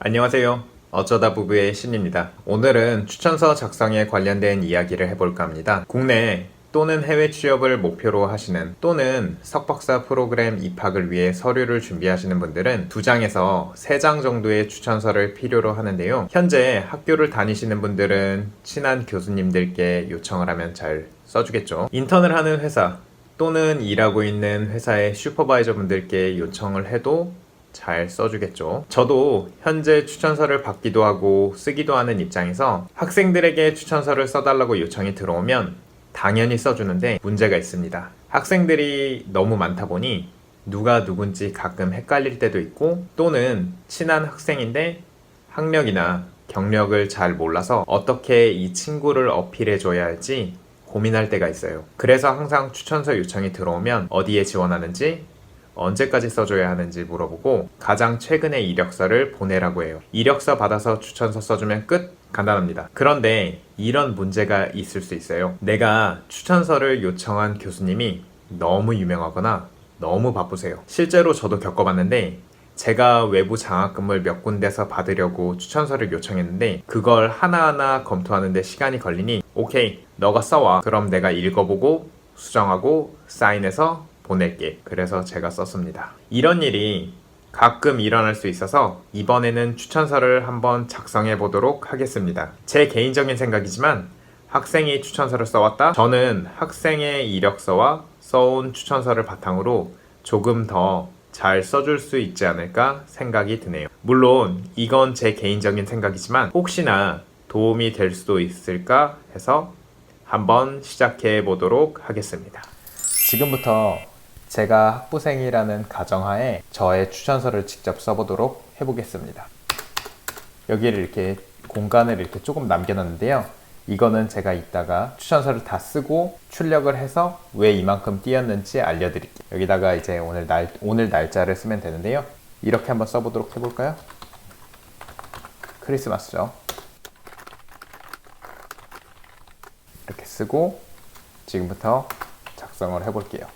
안녕하세요. 어쩌다 부부의 신입니다. 오늘은 추천서 작성에 관련된 이야기를 해볼까 합니다. 국내 또는 해외 취업을 목표로 하시는 또는 석박사 프로그램 입학을 위해 서류를 준비하시는 분들은 두 장에서 세 장 정도의 추천서를 필요로 하는데요. 현재 학교를 다니시는 분들은 친한 교수님들께 요청을 하면 잘 써주겠죠. 인턴을 하는 회사 또는 일하고 있는 회사의 슈퍼바이저 분들께 요청을 해도 잘 써주겠죠. 저도 현재 추천서를 받기도 하고 쓰기도 하는 입장에서 학생들에게 추천서를 써달라고 요청이 들어오면 당연히 써주는데 문제가 있습니다. 학생들이 너무 많다 보니 누가 누군지 가끔 헷갈릴 때도 있고 또는 친한 학생인데 학력이나 경력을 잘 몰라서 어떻게 이 친구를 어필해줘야 할지 고민할 때가 있어요. 그래서 항상 추천서 요청이 들어오면 어디에 지원하는지 언제까지 써줘야 하는지 물어보고 가장 최근의 이력서를 보내라고 해요. 이력서 받아서 추천서 써주면 끝? 간단합니다. 그런데 이런 문제가 있을 수 있어요. 내가 추천서를 요청한 교수님이 너무 유명하거나 너무 바쁘세요. 실제로 저도 겪어봤는데 제가 외부 장학금을 몇 군데서 받으려고 추천서를 요청했는데 그걸 하나하나 검토하는데 시간이 걸리니 오케이 너가 써와 그럼 내가 읽어보고 수정하고 사인해서 보낼게 그래서 제가 썼습니다 이런 일이 가끔 일어날 수 있어서 이번에는 추천서를 한번 작성해 보도록 하겠습니다 제 개인적인 생각이지만 학생이 추천서를 써왔다 저는 학생의 이력서와 써온 추천서를 바탕으로 조금 더 잘 써줄 수 있지 않을까 생각이 드네요. 물론 이건 제 개인적인 생각이지만 혹시나 도움이 될 수도 있을까 해서 한번 시작해 보도록 하겠습니다. 지금부터 제가 학부생이라는 가정하에 저의 추천서를 직접 써보도록 해보겠습니다. 여기를 이렇게 공간을 이렇게 조금 남겨놨는데요. 이거는 제가 이따가 추천서를 다 쓰고 출력을 해서 왜 이만큼 띄었는지 알려드릴게요. 여기다가 이제 오늘 날 오늘 날짜를 쓰면 되는데요. 이렇게 한번 써보도록 해볼까요? 크리스마스죠. 이렇게 쓰고 지금부터 작성을 해볼게요.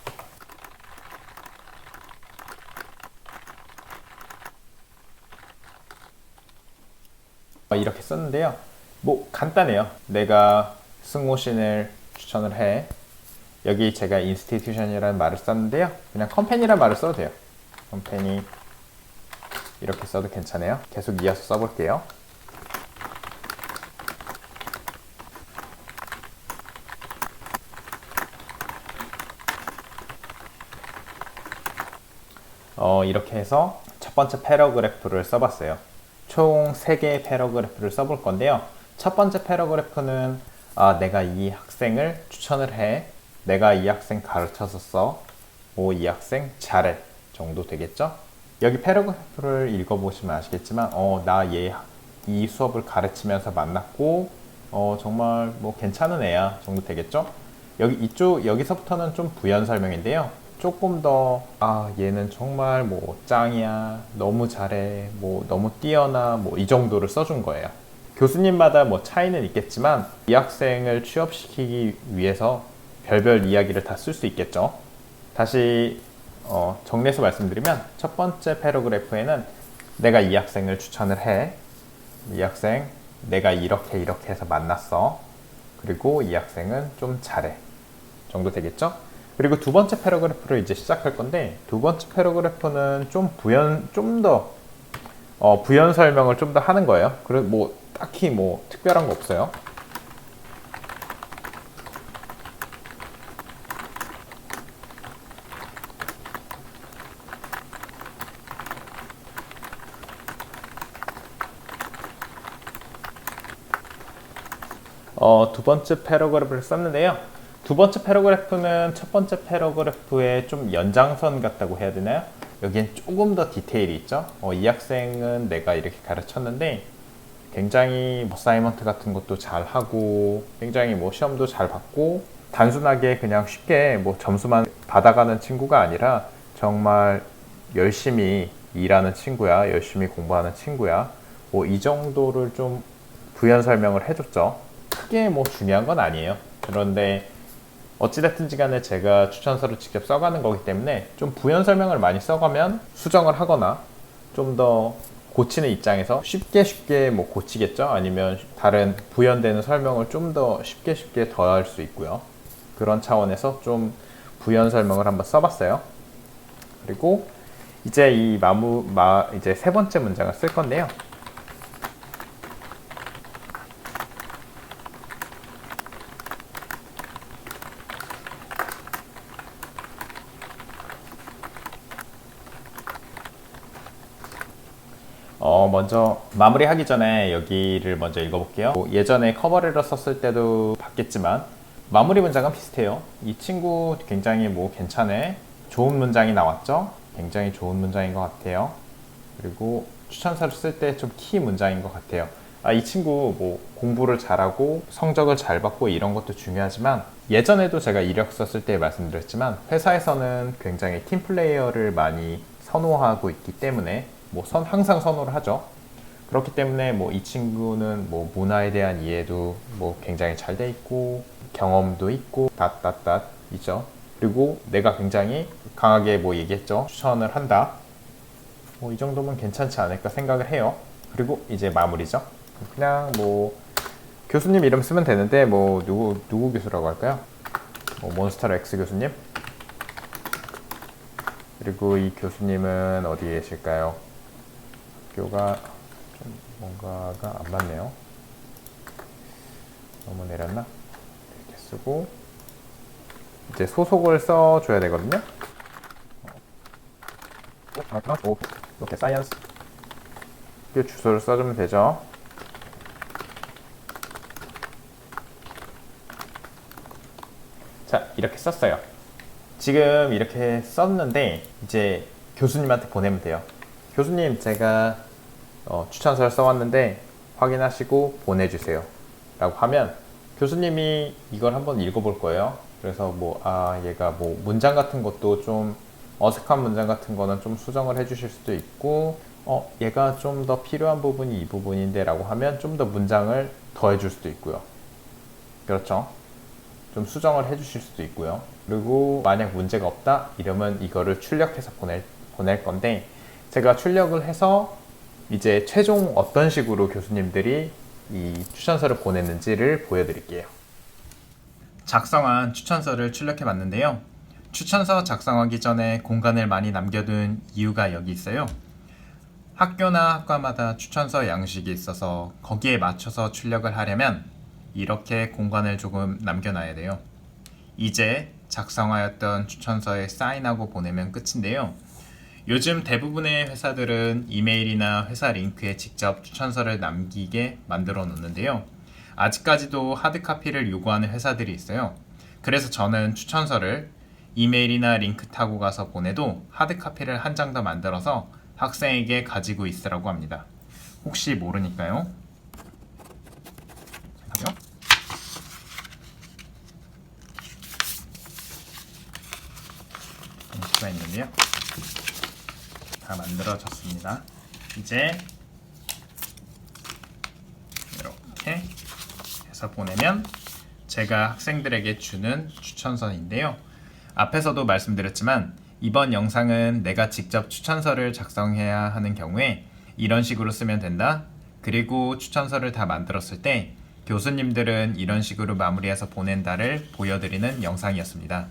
이렇게 썼는데요. 뭐 간단해요. 내가 승호신을 추천을 해. 여기 제가 인스티튜션이라는 말을 썼는데요. 그냥 컴퍼니라는 말을 써도 돼요. 컴퍼니 이렇게 써도 괜찮아요. 계속 이어서 써볼게요. 어, 이렇게 해서 첫 번째 패러그래프를 써봤어요. 총 3개의 패러그래프를 써볼 건데요. 첫 번째 패러그래프는 아, 내가 이 학생을 추천을 해. 내가 이 학생 써. 오, 이 학생 잘해. 정도 되겠죠? 여기 패러그래프를 읽어보시면 아시겠지만, 어, 나 얘, 이 수업을 가르치면서 만났고, 어, 정말 뭐 괜찮은 애야. 정도 되겠죠? 여기 이쪽, 여기서부터는 좀 부연 설명인데요. 조금 더, 아, 얘는 정말 뭐 짱이야. 너무 잘해. 뭐 너무 뛰어나. 뭐 이 정도를 써준 거예요. 교수님마다 뭐 차이는 있겠지만 이 학생을 취업시키기 위해서 별별 이야기를 다 쓸 수 있겠죠. 다시 어, 정리해서 말씀드리면 첫 번째 패러그래프에는 내가 이 학생을 추천을 해. 이 학생 내가 이렇게 이렇게 해서 만났어. 그리고 이 학생은 좀 잘해. 정도 되겠죠? 그리고 두 번째 패러그래프를 이제 시작할 건데 두 번째 패러그래프는 좀 부연 좀더 어, 부연 설명을 좀 더 하는 거예요. 그래 뭐 딱히 뭐 특별한 거 없어요. 어, 두 번째 패러그래프를 썼는데요. 두 번째 패러그래프는 첫 번째 패러그래프의 좀 연장선 같다고 해야 되나요? 여기엔 조금 더 디테일이 있죠. 어, 이 학생은 내가 이렇게 가르쳤는데 굉장히 뭐 사이먼트 같은 것도 잘 하고 굉장히 뭐 시험도 잘 받고 단순하게 그냥 쉽게 뭐 점수만 받아가는 친구가 아니라 정말 열심히 일하는 친구야, 열심히 공부하는 친구야. 뭐 이 정도를 좀 부연 설명을 해줬죠. 크게 뭐 중요한 건 아니에요. 그런데 어찌됐든지 간에 제가 추천서를 직접 써가는 거기 때문에 좀 부연 설명을 많이 써가면 수정을 하거나 좀 더 고치는 입장에서 쉽게 쉽게 뭐 고치겠죠? 아니면 다른 부연되는 설명을 좀 더 쉽게 쉽게 더할 수 있고요. 그런 차원에서 좀 부연 설명을 한번 써봤어요. 그리고 이제 이 마무 마 이제 세 번째 문장을 쓸 건데요. 어, 먼저 마무리하기 전에 여기를 먼저 읽어볼게요. 뭐 예전에 커버레터 썼을 때도 봤겠지만 마무리 문장은 비슷해요. 이 친구 굉장히 뭐 괜찮네. 좋은 문장이 나왔죠? 굉장히 좋은 문장인 것 같아요. 그리고 추천서를 쓸 때 좀 키 문장인 것 같아요. 아, 이 친구 뭐 공부를 잘하고 성적을 잘 받고 이런 것도 중요하지만 예전에도 제가 이력 썼을 때 말씀드렸지만 회사에서는 굉장히 팀 플레이어를 많이 선호하고 있기 때문에 뭐 선, 항상 선호를 하죠. 그렇기 때문에 뭐 이 친구는 뭐 문화에 대한 이해도 뭐 굉장히 잘 돼 있고 경험도 있고 닷닷닷 있죠. 그리고 내가 굉장히 강하게 뭐 얘기했죠. 추천을 한다. 뭐 이 정도면 괜찮지 않을까 생각을 해요. 그리고 이제 마무리죠. 그냥 뭐 교수님 이름 쓰면 되는데 뭐 누구 누구 교수라고 할까요? 뭐 몬스타르 X 교수님. 그리고 이 교수님은 어디에 계실까요? 학교가 좀 뭔가가 안 맞네요. 너무 내렸나? 이렇게 쓰고 이제 소속을 써줘야 되거든요. 어, 이렇게 사이언스 학교 주소를 써주면 되죠. 자 이렇게 썼어요. 지금 이렇게 썼는데 이제 교수님한테 보내면 돼요. 교수님 제가 어, 추천서를 써왔는데 확인하시고 보내주세요. 라고 하면 교수님이 이걸 한번 읽어볼 거예요. 그래서 뭐, 아, 얘가 뭐 문장 같은 것도 좀 어색한 문장 같은 거는 좀 수정을 해주실 수도 있고, 어, 얘가 좀 더 필요한 부분이 이 부분인데 라고 하면 좀 더 문장을 더 해줄 수도 있고요. 그렇죠? 좀 수정을 해주실 수도 있고요. 그리고 만약 문제가 없다 이러면 이거를 출력해서 보낼, 보낼 건데 제가 출력을 해서 이제 최종 어떤 식으로 교수님들이 이 추천서를 보냈는지를 보여드릴게요. 작성한 추천서를 출력해 봤는데요. 추천서 작성하기 전에 공간을 많이 남겨둔 이유가 여기 있어요. 학교나 학과마다 추천서 양식이 있어서 거기에 맞춰서 출력을 하려면 이렇게 공간을 조금 남겨놔야 돼요. 이제 작성하였던 추천서에 사인하고 보내면 끝인데요. 요즘 대부분의 회사들은 이메일이나 회사 링크에 직접 추천서를 남기게 만들어 놓는데요. 아직까지도 하드카피를 요구하는 회사들이 있어요. 그래서 저는 추천서를 이메일이나 링크 타고 가서 보내도 하드카피를 한 장 더 만들어서 학생에게 가지고 있으라고 합니다. 혹시 모르니까요. 공시가 있는데요. 다 만들어졌습니다. 이제 이렇게 해서 보내면 제가 학생들에게 주는 추천서인데요. 앞에서도 말씀드렸지만 이번 영상은 내가 직접 추천서를 작성해야 하는 경우에 이런 식으로 쓰면 된다. 그리고 추천서를 다 만들었을 때 교수님들은 이런 식으로 마무리해서 보낸다를 보여드리는 영상이었습니다.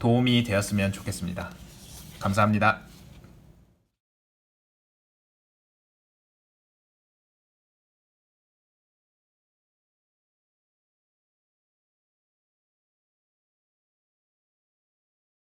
도움이 되었으면 좋겠습니다. 감사합니다.